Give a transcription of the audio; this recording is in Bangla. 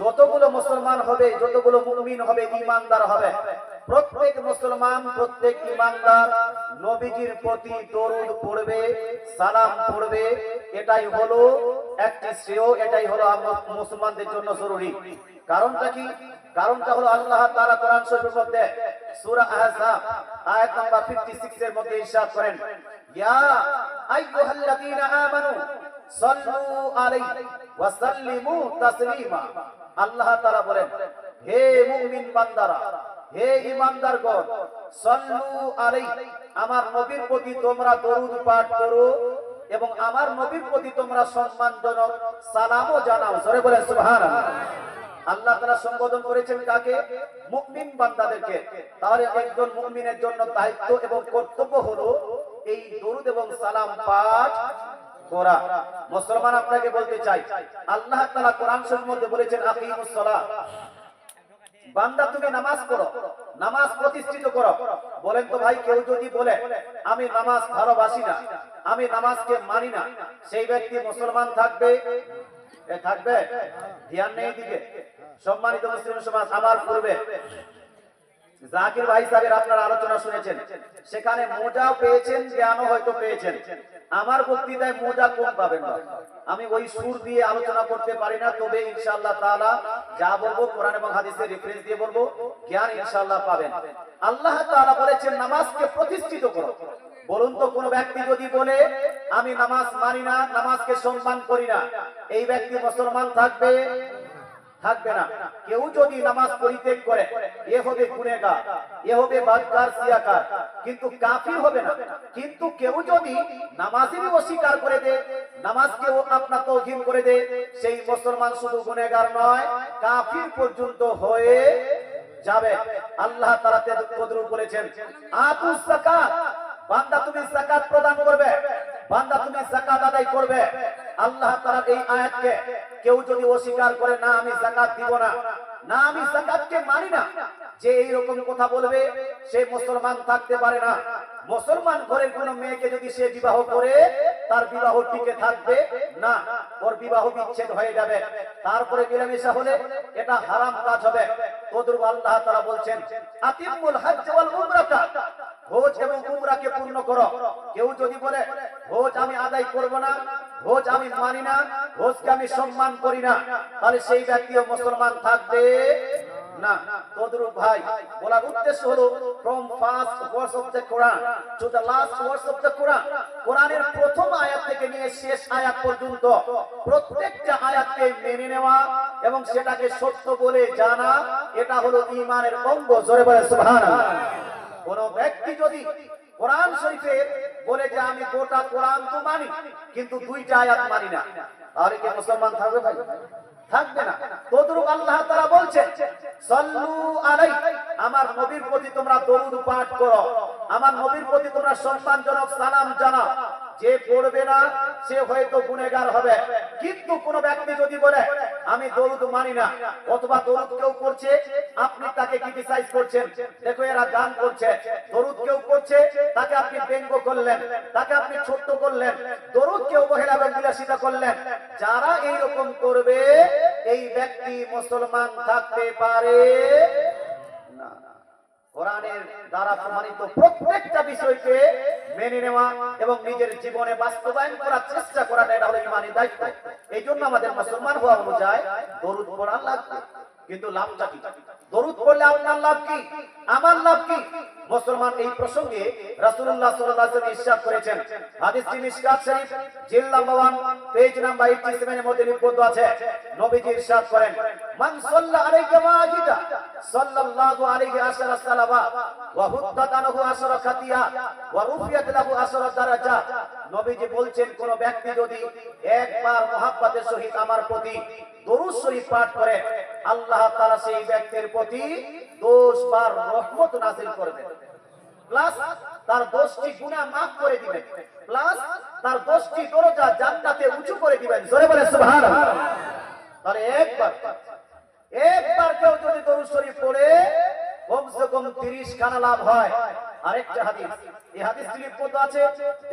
যতগুলো মুসলমান হবে, যতগুলো মুমিন হবে ইমানদার হবে। প্রত্যেক মুসলমান, প্রত্যেক ইমানদার নবীজির প্রতি দরুদ পড়বে, সালাম পড়বে। এটাই হলো একটি শ্রেয়, এটাই হলো মুসলমানদের জন্য জরুরি। কারণটা কি? কারণটা হলো আল্লাহ তাআলা কোরআন শরীফের মধ্যে সূরা আহজাব, আয়াত নাম্বার 56 এর মধ্যে ইরশাদ করেন। ইয়া আইয়ুহাল্লাযীনা আমানু সাল্লু আলাইহি ওয়া সাল্লিমু তাসলিমা। আল্লাহ তাআলা বলেন, হে মুমিন বান্দারা, হে ইমানদারগণ সাল্লু আলাইহি, আমার নবীর প্রতি তোমরা দরুদ পাঠ করো এবং আমার নবীর প্রতি তোমরা সম্মানজনক সালামও জানাও। জোরে বলেন, সুবহানাল্লাহ। আল্লাহ তারা সম্বোধন করেছেন কাকে? মুকমিন বান্দাদেরকে। তাহলে একজন মুকমিনের জন্য দায়িত্ব এবং কর্তব্য হলো এই দরুদ এবং সালাম পাঠ করা মুসলমান আপনাকে বলতে চাই আল্লাহ তাআলা কোরআন শরীফের মধ্যে বলেছেন আকিমুস বান্দা, তুমি নামাজ পড়ো, নামাজ প্রতিষ্ঠিত করো। বলেন তো ভাই, কেউ যদি বলে, আমি নামাজ ভালোবাসি না, আমি নামাজকে মানি না, সেই ব্যক্তি মুসলমান থাকবে? থাকবে? ধ্যান নেই দিকে। সম্মানিত মুসলিম সমাজ আমার পূর্বে জাকির ভাই সাহেবের আপনারা আলোচনা শুনেছেন। সেখানে মোজাও পেয়েছেন, জ্ঞানও হয়তো পেয়েছেন। আমার বক্তৃতায় মোজা কম পাবেন না। আমি ওই সুর দিয়ে আলোচনা করতে পারি না, তবে ইনশাআল্লাহ তাআলা যা বলব কোরআন এবং হাদিসের রেফারেন্স দিয়ে বলব, জ্ঞান ইনশাআল্লাহ পাবেন। আল্লাহ তাআলা বলেছেন, নামাজকে প্রতিষ্ঠিত করো। বলুন তো, কোন ব্যক্তি যদি বলে, আমি নামাজ মানি না, নামাজকে সম্মান করি না। এই ব্যক্তি মুসলমান থাকবে থাকবে না। কেউ যদি নামাজ পরিত্যাগ করে, এ হবে গুনেগার এ হবে বাদকার সিয়াকার। কিন্তু কাফির হবে না। কিন্তু কেউ যদি নামাজেরই অস্বীকার করে দে নামাজকে ও আপনা তৌহিন করে দে, সেই মুসলমান শুধু গুনেগার নয়, কাফির পর্যন্ত হয়ে যাবে। আল্লাহ তাআলা কদরুল বলেছেন আতুস যাকাত। বান্দা তুমি যাকাত প্রদান করবে। বান্দা তুমি যাকাত আদায় করবে। আল্লাহ তাআলা এই আয়াতকে কেউ যদি অস্বীকার করে, না, আমি যাকাত দিব না। না, আমি যাকাতকে মানি না। যে এই রকম কথা বলবে, সে মুসলমান থাকতে পারে না। মুসলমান ঘরের কোন মেয়েকে যদি সে বিবাহ করে, তার বিবাহ টিকে থাকবে? না, ওর বিবাহ বিচ্ছেদ হয়ে যাবে। তারপরে মিলামেশা হলে এটা হারাম কাজ হবে। তদরূপ আল্লাহ তাআলা বলছেন, আতিমুল হজ্জ ওয়াল উমরাতা হজ এবং উমরাকে পূর্ণ করো। কেউ যদি বলে হজ আমি আদায় করব না হজ আমি মানি না হজকে আমি সম্মান করি না, তাহলে সেই ব্যক্তিও মুসলমান থাকবে এবং সেটাকে সত্য বলে জানা, এটা হলো ইমানের অঙ্গ। জোরে বলে সুবহানাল্লাহ। কোন ব্যক্তি যদি কোরআন শরীফের বলে যে আমি গোটা কোরআন তো মানি, কিন্তু দুইটা আয়াত মানি না, তাহলে কি মুসলমান থাকবে ভাই? থাকবে না। তদরূপ আল্লাহ তাআলা বলছেন সাল্লু আলাই, আমার নবীর প্রতি তোমরা দরুদ পাঠ করো। আমার নবীর প্রতি তোমরা সম্মানজনক সালাম জানাও। যে পড়বে না, সে হয়তো গুনেগার হবে। কিন্তু কোন ব্যক্তি যদি বলে আমি দরুদ মানি না, অথবা দরুদ কেউ করছে, আপনি তাকে ক্রিটিসাইজ করছেন। দেখো এরা গান করছে, দরুদ কেউ করছে, তাকে আপনি ব্যঙ্গ করলেন, তাকে আপনি ছোট্ট করলেন, দরুদ কেউ এবং বিলাসিতা করলেন। যারা এইরকম করবে, এই ব্যক্তি মুসলমান থাকতে পারে। কোরআনের দ্বারা প্রমাণিত প্রত্যেকটা বিষয়কে মেনে নেওয়া এবং নিজের জীবনে বাস্তবায়ন করার চেষ্টা করাটা এটা হলো ইমানের দায়িত্ব। এই জন্য আমাদের মুসলমান হওয়া অনুযায়ী দরুদ পড়া লাগবে। কিন্তু লাভটা কি? দরুদ পড়লে আপনার লাভ কি? আমার লাভ কি? মুসলমান এই প্রসঙ্গে রাসূলুল্লাহ সাল্লাল্লাহু আলাইহি ওয়াসাল্লাম ইরশাদ করেছেন। হাদিসটি মিশকাত শরীফ, জিল নাম্বার 1 পেজ নাম্বার 87 এর মধ্যে নিবদ্ধ আছে। নবীজি ইরশাদ করেন, মান সাল্লা আলাইকা ওয়াহিদা, সাল্লাল্লাহু আলাইহি আশারা সালাবা, ওয়া হুদ্দাত আনহু আশারা খাতিয়া, ওয়া রুফিয়াত লাহু আশারা দারাজা। নবীজি বলছেন, কোন ব্যক্তি যদি একবার মুহাব্বতের সহিত আমার প্রতি দরুদ শরীফ পাঠ করে আল্লাহ তাআলা সেই ব্যক্তির প্রতি 10 বার রহমত নাযিল করবেন। প্লাস তার দশটি গুনাহ মাফ করে দিবেন। প্লাস তার দশটি দরজা জান্নাতে উঁচু করে দিবেন। জোরে বলে তাহলে একবার একবার কেউ যদি দরুদ শরীফ পড়ে, কমসে কম 30 খানা লাভ হয়। আরেকটা হাদিস। এই হাদিসটি লিপিবদ্ধ আছে।